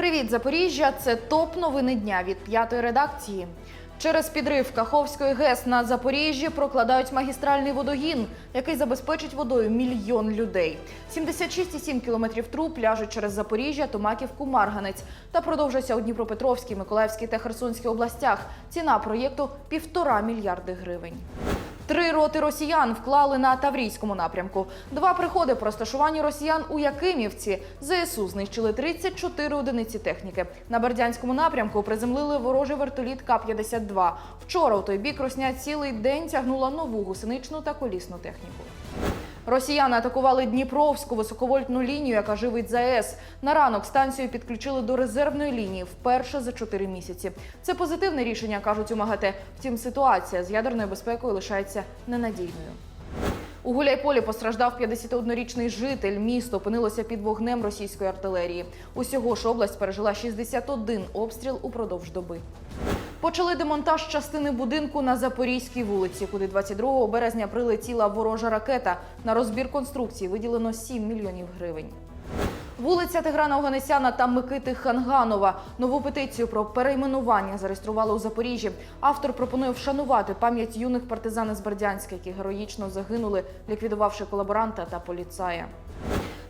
Привіт, Запоріжжя! Це топ новини дня від п'ятої редакції. Через підрив Каховської ГЕС на Запоріжжі прокладають магістральний водогін, який забезпечить водою мільйон людей. 76,7 кілометрів труб ляжуть через Запоріжжя, Томаківку, Марганець та продовжаться у Дніпропетровській, Миколаївській та Херсонській областях. Ціна проєкту півтора мільярди гривень. Три роти росіян вклали на Таврійському напрямку. Два приходи по розташуванню росіян у Якимівці. ЗСУ знищили 34 одиниці техніки. На Бердянському напрямку приземлили ворожий вертоліт К-52. Вчора у той бік Росня цілий день тягнула нову гусеничну та колісну техніку. Росіяни атакували Дніпровську високовольтну лінію, яка живить ЗАЕС. На ранок станцію підключили до резервної лінії вперше за 4 місяці. Це позитивне рішення, кажуть у МАГАТЕ. Втім, ситуація з ядерною безпекою лишається ненадійною. У Гуляйполі постраждав 51-річний житель. Місто опинилося під вогнем російської артилерії. Усього ж область пережила 61 обстріл упродовж доби. Почали демонтаж частини будинку на Запорізькій вулиці, куди 22 березня прилетіла ворожа ракета. На розбір конструкції виділено 7 мільйонів гривень. Вулиця Тиграна Оганесяна та Микити Ханганова. Нову петицію про перейменування зареєстрували у Запоріжжі. Автор пропонує вшанувати пам'ять юних партизан з Бердянська, які героїчно загинули, ліквідувавши колаборанта та поліцая.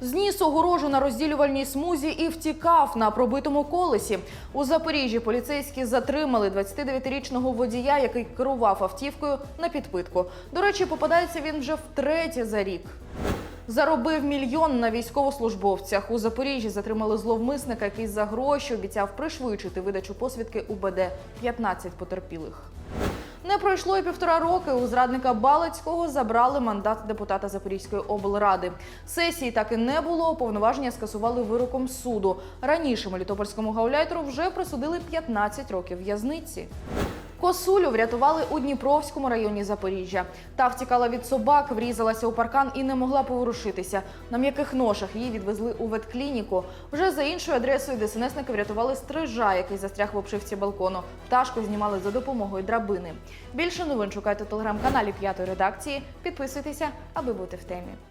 Зніс огорожу на розділювальній смузі і втікав на пробитому колесі. У Запоріжжі поліцейські затримали 29-річного водія, який керував автівкою на підпитку. До речі, попадається він вже втретє за рік. Заробив мільйон на військовослужбовцях. У Запоріжжі затримали зловмисника, який за гроші обіцяв пришвидшити видачу посвідки УБД 15 потерпілих. Не пройшло і півтора роки. У зрадника Балицького забрали мандат депутата Запорізької облради. Сесії так і не було. Повноваження скасували вироком суду. Раніше Мелітопольському гауляйтеру вже присудили 15 років в'язниці. Косулю врятували у Дніпровському районі Запоріжжя. Та втікала від собак, врізалася у паркан і не могла поворушитися. На м'яких ношах її відвезли у ветклініку. Вже за іншою адресою ДСНСники врятували стрижа, який застряг в обшивці балкону. Пташку знімали за допомогою драбини. Більше новин шукайте у телеграм-каналі п'ятої редакції. Підписуйтеся, аби бути в темі.